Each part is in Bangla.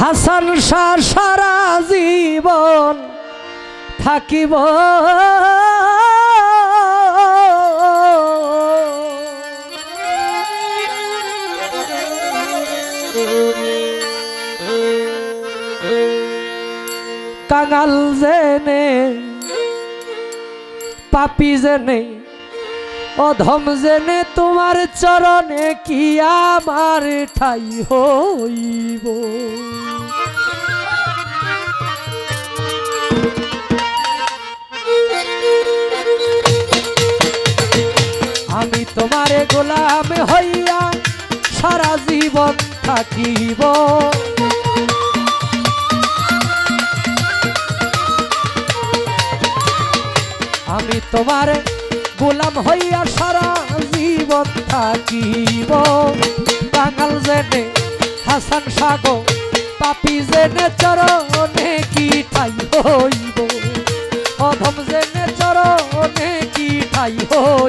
হাসান শাহ সারা জীবন থাকিব। কাঙাল জেনে পাপি জেনে অধম জেনে তোমার চরণে কি আমার ঠাই হইব? আমি তোমারে গোলাম হইয়া সারা জীবন থাকিব। আমি তোমার গোলাম হইয়া সারা জীবন থাকিব। বাঙাল জেনে, হাসান সাগো, পাপি জেনে চরণে কি ঠাই হইব? অধম জেনে চরণে কি ঠাই হইব?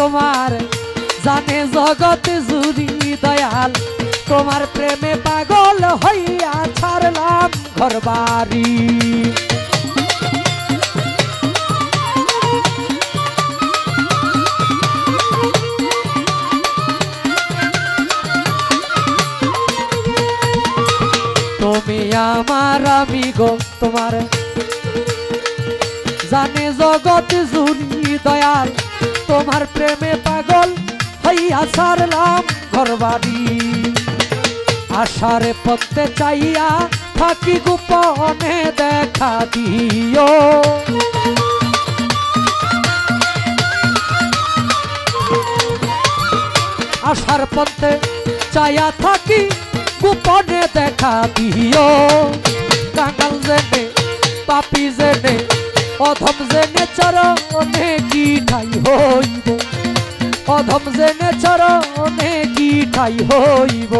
তোমার জানে জগৎ জুড়ি দয়াল। তোমার প্রেমে পাগল হইয়া ছাড়লাম ঘর বাড়ি তুমি আমার আমি গো, তোমার জানে জগৎ জুড়ি দয়াল। তোমার প্রেমে পাগল হইয়া ছাড়লাম ঘরবাড়ি। আশারে পথে চাইয়া থাকি গোপনে দেখা দিও। আশার পথে চাইয়া থাকি গোপনে দেখা দিও। কাঙ্গাল জেনে, পাপি জেনে অধম জেনে চরণে কি ঠাই হইব। অধম জেনে চরণে কি ঠাই হইব।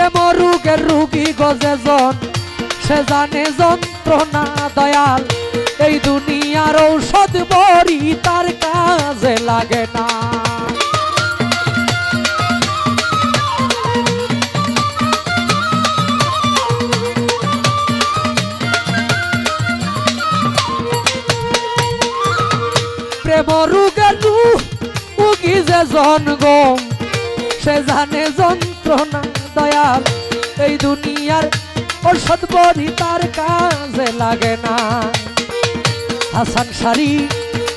প্রেম রোগের রুগী গজে জন, সে জানে যন্ত্রণা দয়াল। এই দুনিয়ার ঔষধ বড়ি তার কাজে লাগে না। প্রেম রোগের রুগী যে জনগণ সে জানে যন্ত্রণা দয়াল, এই দুনিয়ার ঔষধ বড়ি তার কাজে লাগে না। হাসান সারি,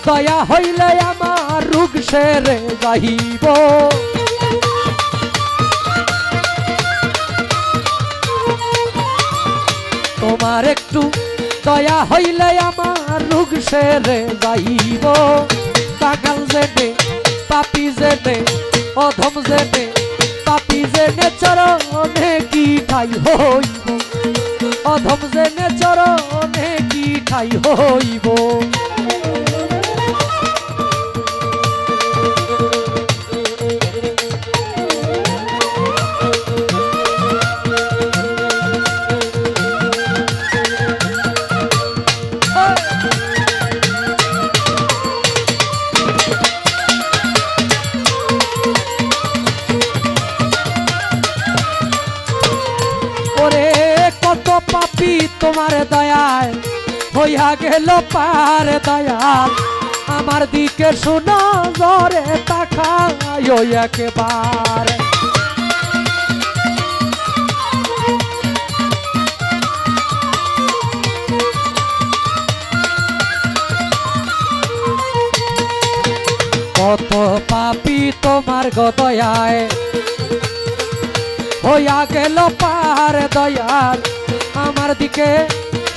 দয়া হইলে আমার রোগ সেরে যাইব। তোমার একটু দয়া হইলে আমার রোগ সেরে যাইব। পাগাল জেনে পাপি জেনে অধম জেনে পাপি জেনে চরণে কি ঠাই হইব? অধম জেনে চরণে কি ঠাই হইব? পাপি তোমার দয়ায় হইয়া গেল পার দয়াল। আমার দিকে শোনো জরে তাকায় একবার। কত পাপি তোমার গদয়ায় হইয়া গেল পার দয়াল। আমার দিকে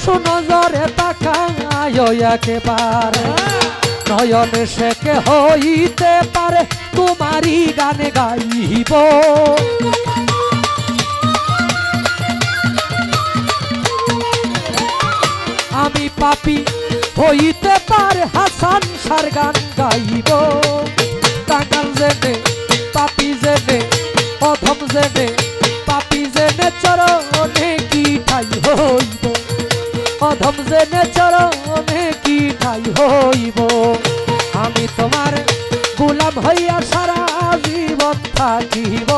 শুনো জরে তাকায় একেবার। নয়ন শেখে হইতে পারে, তোমারই গানে গাইব। আমি পাপি হইতে পারে, হাসান সার গান গাইব। টাকাল জেনে, পাপি জেনে, অধম জেনে, পাপি জেনে চরণে কি অধম জেনে চরণে কি ঠাই হইব? আমি তোমার গোলাম হইয়া সারা জীবন থাকিব।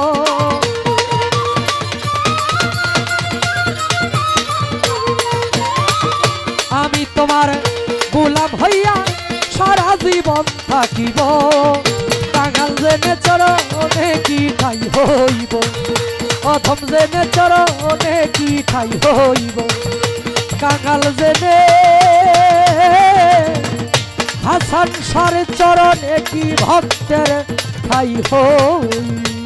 আমি তোমার গোলাম হইয়া সারা জীবন থাকিব। কাঙাল জেনে চরণে কি ঠাই হইব? অথম জেনে চরণে কি ঠাই হইব? কাঙাল জেনে হাসান সার চরণে কি ভক্তের ঠাই হইব?